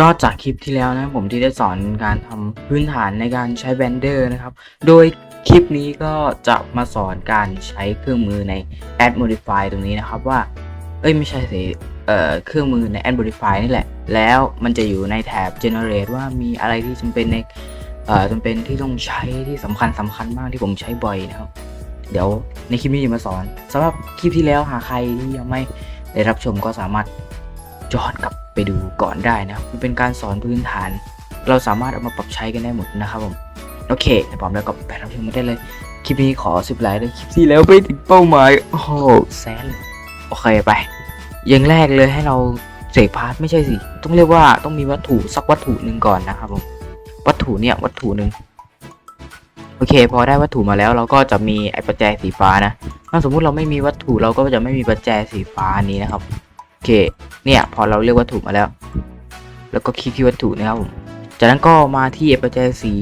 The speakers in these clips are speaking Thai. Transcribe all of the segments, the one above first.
ก็จากคลิปที่แล้วนะผมที่ได้สอนการทำพื้นฐานในการใช้แบนเดอร์นะครับ โดยคลิปนี้ก็จะมาสอนการใช้เครื่องมือใน Add Modify ตรงนี้นะครับว่า เอ้ยไม่ใช่สิเอ่อเครื่องมือใน Add Modify นี่แหละ แล้วมันจะอยู่ในแถบ Generate ว่ามีอะไรที่จำเป็นในเอ่อจำเป็นที่ต้องใช้ที่สำคัญสำคัญมากที่ผมใช้บ่อยนะครับ เดี๋ยวในคลิปนี้จะมาสอนสำหรับคลิปที่แล้วหากใครที่ยังไม่ได้รับชมก็สามารถย้อนกลับ ไปดูก่อนได้นะมันเป็นการสอนพื้นฐาน เราสามารถเอามาปรับใช้กันได้หมดนะครับผมโอเคถ้าพร้อมแล้วก็ไปรับชมกันได้เลย คลิปนี้ขอสิบไลค์เลยคลิปที่แล้วไม่ถึงเป้าหมายโอ้โหแซนเลยโอเคไปอย่างแรกเลยให้เราเสกพาร์ทไม่ใช่สิ ต้องเรียกว่าต้องมีวัตถุสักวัตถุหนึ่งก่อนนะครับผมวัตถุเนี่ยวัตถุหนึ่งโอเค พอได้วัตถุมาแล้วเราก็จะมีไอ้ประแจสีฟ้านะถ้าสมมุติเราไม่มีวัตถุเราก็จะไม่มีประแจสีฟ้านี้นะครับ โอเค เนี่ย พอเราเลือกวัตถุมาแล้ว แล้วก็คลิกที่วัตถุนะครับผม จากนั้นก็มาที่ประแจสี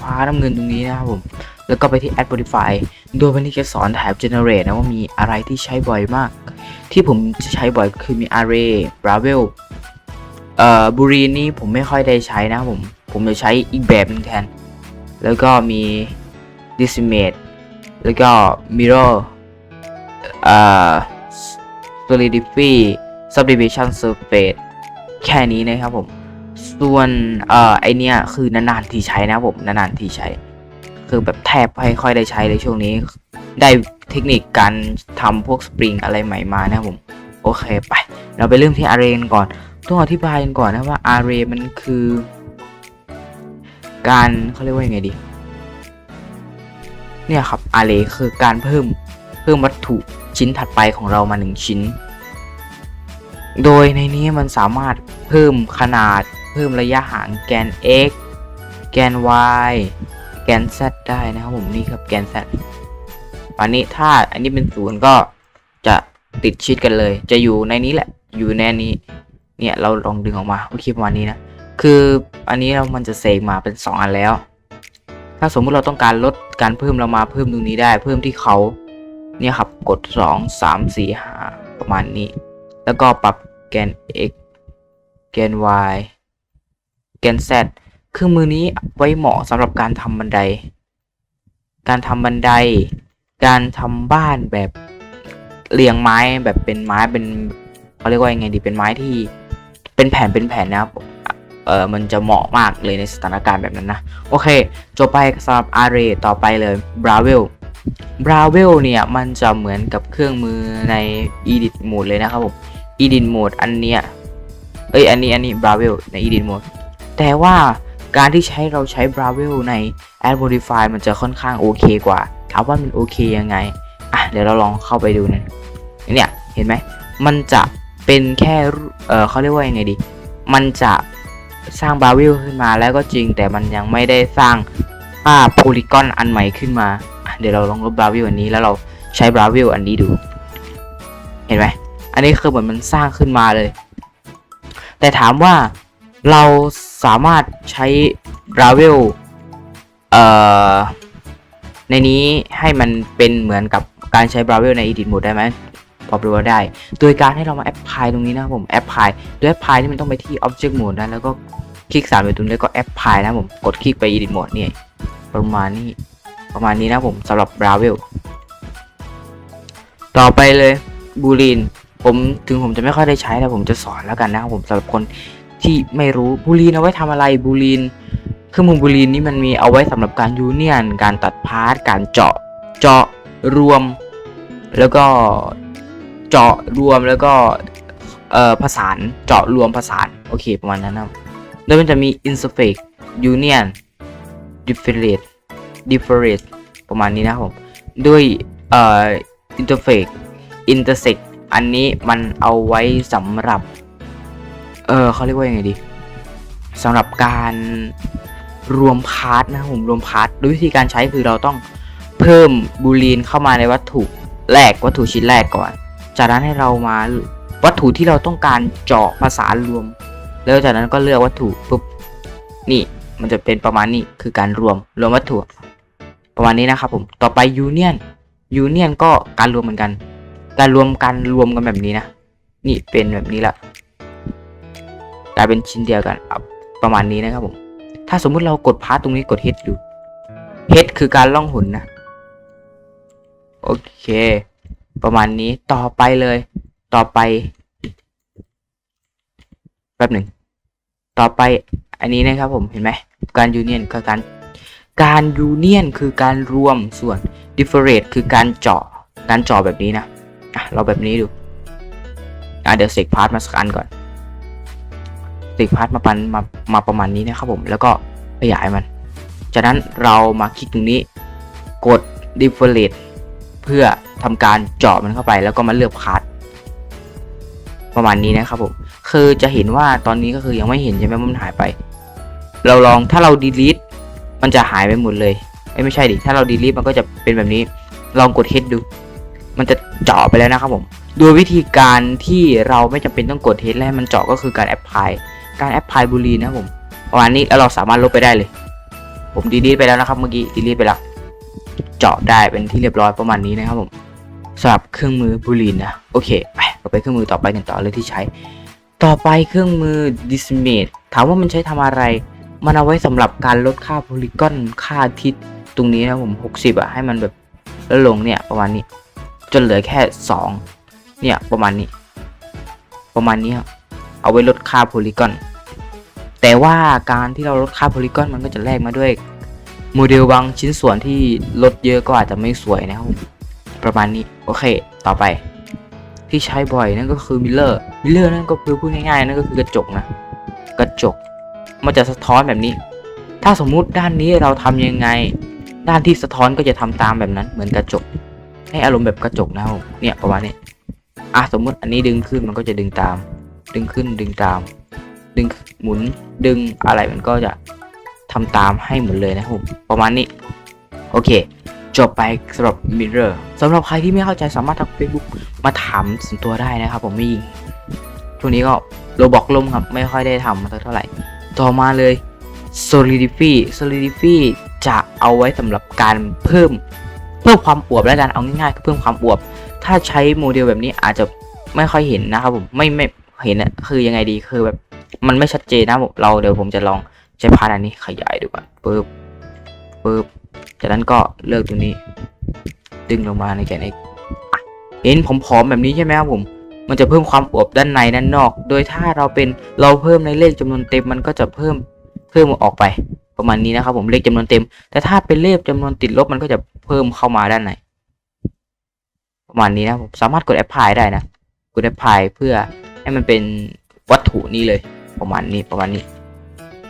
ฟ้าน้ำเงินตรงนี้นะครับผม แล้วก็ไปที่ add modify โดยวันนี้จะสอนแถบ generate นะว่ามีอะไรที่ใช้บ่อยมาก ที่ผมจะใช้บ่อยคือมี array bravel เอ่อบูรีนี่ผมไม่ค่อยได้ใช้นะผม ผมจะใช้อีกแบบหนึงแทน แล้วก็มี decimate แล้วก็ mirror เอ่อ solidify subdivision surface แค่นี้นะครับผม ส่วนเอ่อไอเนี้ยคือนานๆทีใช้นะผมนานๆทีใช้ คือแบบแทบไม่ค่อยได้ใช้เลยช่วงนี้ ได้เทคนิคการทำพวกสปริงอะไรใหม่มานะผม โอเคไป เราไปเริ่มที่ array กันก่อน ต้องอธิบายกันก่อนนะว่า array มันคือ การเขาเรียกว่ายังไงดี เนี่ยครับ array คือการเพิ่มเพิ่มวัตถุชิ้นถัดไปของเรามาหนึ่งชิ้น โดยในนี้มันสามารถเพิ่มขนาด เพิ่มระยะห่างแกน x แกน y แกน z ได้นะครับผมนี่ครับแกน z อันนี้ถ้าอันนี้เป็นศูนย์ก็จะติดชิดกันเลย จะอยู่ในนี้แหละ อยู่ในนี้ เนี่ยเราลองดึงออกมาโอเคประมาณนี้นะ คืออันนี้เรามันจะเสกมาเป็น 2 อันแล้ว ถ้าสมมุติเราต้องการลดการเพิ่มเรามาเพิ่มตรงนี้ได้ เพิ่มที่เขาเนี่ยครับกด 2 3 4 5 ประมาณนี้ แล้วก็ปรับ แกน x แกน y แกน z เครื่องมือนี้ไว้เหมาะสำหรับการทำบันได การทำบันได การทำบ้านแบบเรียงไม้แบบเป็นไม้เป็นเขาเรียกว่ายังไงดีเป็นไม้ที่เป็นแผ่นเป็นแผ่นนะครับเออมันจะเหมาะมากเลยในสถานการณ์แบบนั้นนะ โอเค จบไปสำหรับ array ต่อไปเลย bravel bravel เนี่ย มันจะเหมือนกับเครื่องมือใน edit mode เลยนะครับผม edit mode อันเนี้ยเอ้ยอันนี้อันนี้ bravel ใน edit mode แต่ว่าการที่ใช้เราใช้ bravel ใน Ad modify มันจะค่อนข้างโอเคกว่าถามว่ามันโอเคยังไงอะเดี๋ยวเราลองเข้าไปดูนะเนี่ยเห็นไหมมันจะเป็นแค่เออเขาเรียกว่ายังไงดี มันจะสร้าง bravel ขึ้นมาแล้วก็จริง แต่มันยังไม่ได้สร้างภาพโพลีกอนอันใหม่ขึ้นมา เดี๋ยวเราลองลบ bravel อันนี้แล้วเราใช้ bravel อันนี้ดู เห็นไหม อันนี้คือเหมือนมันสร้างขึ้นมาเลย แต่ถามว่าเราสามารถใช้ Ravel เอ่อในนี้ให้มันเป็นเหมือนกับการใช้ Ravel ใน Edit Mode ได้ไหมตอบดูว่าได้ โดยการให้เรามา Apply ตรงนี้นะครับผม Apply โดย Apply นี่มันต้องไปที่ Object Mode นะแล้วก็คลิกสามไปตรงนี้แล้วก็ Apply นะครับผมกดคลิกไป Edit Mode นี่ประมาณนี้ประมาณนี้นะครับผมสำหรับ Ravel ต่อไปเลยบูลิน ผมถึงผมจะไม่ค่อยได้ใช้แต่ผมจะสอนแล้วกันนะครับผมสำหรับคนที่ไม่รู้บูลีนเอาไว้ทำอะไรบูลีนเครื่องมือบูลีนนี่มันมีเอาไว้สำหรับการยูเนียน การตัดพาร์ทการเจาะเจาะรวม แล้วก็เจาะรวมแล้วก็เอ่อผสานเจาะรวมผสานโอเคประมาณนั้นนะแล้วมันจะมี interface union differentiate differentiate ประมาณนี้นะครับผมด้วยเอ่อ interface intersect อันนี้มันเอาไว้สำหรับ เออเขาเรียกว่ายังไงดีสำหรับการรวมพาร์ทนะผมรวมพาร์ทโดยวิธีการใช้คือเราต้องเพิ่มบูลีนเข้ามาในวัตถุแรกวัตถุชิ้นแรกก่อน จากนั้นให้เรามาวัตถุที่เราต้องการเจาะผสารวม แล้วจากนั้นก็เลือกวัตถุปุ๊บนี่มันจะเป็นประมาณนี้คือการรวมรวมวัตถุ ประมาณนี้นะครับผมต่อไปยูเนียนยูเนียนก็การรวมเหมือนกัน การรวมกันรวมกันแบบนี้นะ นี่เป็นแบบนี้ละกลายเป็นชิ้นเดียวกันประมาณนี้นะครับผม ถ้าสมมุติเรากดพาร์ตตรงนี้กด H ดู H คือการล่องหนนะ โอเค ประมาณนี้ต่อไปเลย ต่อไปแป๊บหนึ่ง ต่อไปอันนี้นะครับผมเห็นไหมการยูเนียนคือการการยูเนียนคือการรวมส่วน different คือการเจาะการเจาะแบบนี้นะ อะเราแบบนี้ดูอะเดี๋ยวเสกพาร์ทมาสักอันก่อนเสกพาร์ทมาปันมามาประมาณนี้นะครับผมแล้วก็ขยายมัน จากนั้นเรามาคลิกตรงนี้กด different เพื่อทำการเจาะมันเข้าไป แล้วก็มาเลือกพาร์ทประมาณนี้นะครับผมคือจะเห็นว่าตอนนี้ก็คือยังไม่เห็นใช่ไหมมันหายไป เราลองถ้าเรา delete มันจะหายไปหมดเลยเอ้ยไม่ใช่ดิถ้าเรา delete มันก็จะเป็นแบบนี้ลองกด H ดู มันจะเจาะไปแล้วนะครับผมโดยวิธีการที่เราไม่จำเป็นต้องกด H และให้มันเจาะก็คือการ apply การ apply บูลีนะผมประมาณนี้แล้วเราสามารถลบไปได้เลย ผม delete ไปแล้วนะครับเมื่อกี้ delete ไปแล้วเจาะได้เป็นที่เรียบร้อยประมาณนี้นะครับผมสำหรับเครื่องมือบูลีนนะโอเคไปเราไปเครื่องมือต่อไปกันต่อเลยที่ใช้ ต่อไปเครื่องมือ Dismate ถามว่ามันใช้ทำอะไร มันเอาไว้สำหรับการลดค่าโพลีกอนค่าทิศตรงนี้นะผม 60อะให้มันแบบลดลงเนี่ยประมาณนี้ จนเหลือแค่ 2 เนี่ยประมาณนี้ ประมาณนี้เอาไว้ลดค่าโพลีกอน แต่ว่าการที่เราลดค่าโพลีกอนมันก็จะแลกมาด้วยโมเดลบางชิ้นส่วนที่ลดเยอะก็อาจจะไม่สวยนะครับประมาณนี้โอเค ต่อไป ที่ใช้บ่อยนั่นก็คือมิลเลอร์มิลเลอร์นั่นก็คือพูดง่ายๆนั่นก็คือกระจกนะ กระจกมันจะสะท้อนแบบนี้ ถ้าสมมุติด้านนี้เราทำยังไง ด้านที่สะท้อนก็จะทำตามแบบนั้นเหมือนกระจก ให้อารมณ์แบบกระจกนะครับเนี่ยประมาณนี้อะสมมุติอันนี้ดึงขึ้นมันก็จะดึงตาม ดึงขึ้นดึงตาม ดึงหมุนดึงอะไรมันก็จะทำตามให้หมดเลยนะครับประมาณนี้ โอเค จบไปสำหรับ Mirror สำหรับใครที่ไม่เข้าใจสามารถทัก Facebook มาถามส่วนตัวได้นะครับ ผมไม่ยิงช่วงนี้ก็โรบอกลมครับ ไม่ค่อยได้ทำมาเท่าไหร่ ต่อมาเลย Solidify Solidify จะเอาไว้สำหรับการเพิ่ม พิ่มความอวบและการเอาง่ายๆคือเพิ่มความอวบ ถ้าใช้โมเดลแบบนี้อาจจะไม่ค่อยเห็นนะครับผมไม่ไม่เห็นอะคือยังไงดีคือแบบมันไม่ชัดเจนนะผมเราเดี๋ยวผมจะลองใช้พาร์ทอันนี้ขยายดูก่อนปึ๊บปึ๊บจากนั้นก็เลือกตรงนี้ ดึงลงมาในแกน x อะเห็นผมผอมแบบนี้ใช่ไหมครับผม มันจะเพิ่มความอวบด้านในด้านนอก โดยถ้าเราเป็นเราเพิ่มในเลขจำนวนเต็มมันก็จะเพิ่มเพิ่มออกไปประมาณนี้นะครับผมเลขจำนวนเต็ม แต่ถ้าเป็นเลขจำนวนติดลบมันก็จะ เพิ่มเข้ามาด้านในประมาณนี้นะผมสามารถกด apply ได้นะ กด apply เพื่อให้มันเป็นวัตถุนี้เลย ประมาณนี้ประมาณนี้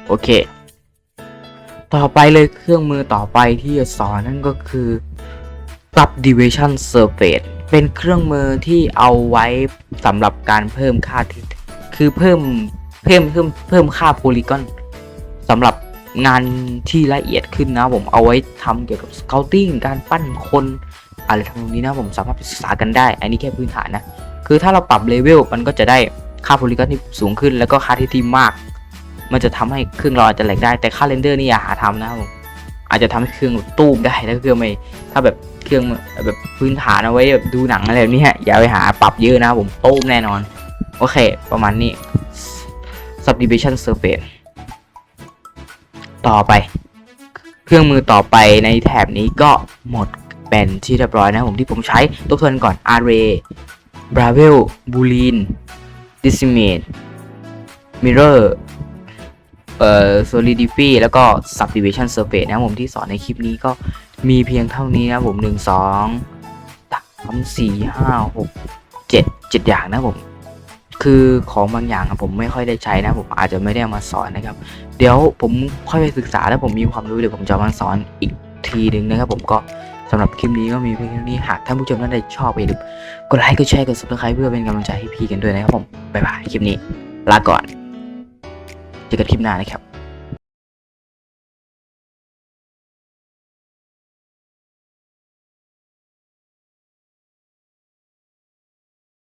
โอเค ต่อไปเลยเครื่องมือต่อไปที่จะสอนนั่นก็คือปรับ deviation surface เป็นเครื่องมือที่เอาไว้สำหรับการเพิ่มค่าทิศคือเพิ่มเพิ่มเพิ่มเพิ่มค่าโพลีกอนสำหรับ งานที่ละเอียดขึ้นนะผมเอาไว้ทำเกี่ยวกับ scouting การปั้นคนอะไรทำนองนี้นะผมสามารถไปศึกษากันได้ อันนี้แค่พื้นฐานนะ คือถ้าเราปรับเลเวลมันก็จะได้ค่าโพลีกอนที่สูงขึ้น แล้วก็ค่าที่ที่มาก มันจะทำให้เครื่องเราอาจจะแหลกได้แต่ค่าเรนเดอร์นี่อย่าหาทำนะครับผมอาจจะทำให้เครื่องตู้มได้ถ้าเครื่องไม่ถ้าแบบเครื่องแบบพื้นฐานเอาไว้แบบดูหนังอะไรแบบนี้อย่าไปหาปรับเยอะนะผมตู้มแน่นอน โอเค ประมาณนี้ subdivision surface ต่อไป เครื่องมือต่อไปในแถบนี้ก็หมดเป็นที่เรียบร้อยนะผมที่ผมใช้ทบทวนก่อน array Bravel Boolean Decimate Mirror เอ่อ Solidify แล้วก็ Subdivision Surface นะผมที่สอนในคลิปนี้ก็มีเพียงเท่านี้นะผม 1 2 3 4 5 6 7 7 อย่างนะผม คือของบางอย่างผมไม่ค่อยได้ใช้นะ ผมอาจจะไม่ได้มาสอนนะครับ เดี๋ยวผมค่อยไปศึกษาแล้วผมมีความรู้เดี๋ยวผมจะมาสอนอีกทีหนึ่งนะครับผมก็สำหรับคลิปนี้ก็มีเพียงเท่านี้หากท่านผู้ชมท่านใดชอบอย่าลืมกดไลค์กดแชร์กดซับสไคร b ์เพื่อเป็นกำลังใจให้พี่กันด้วยนะครับผมบ๊ายบายคลิปนี้ลาก่อนเจอกันคลิปหน้านะครับ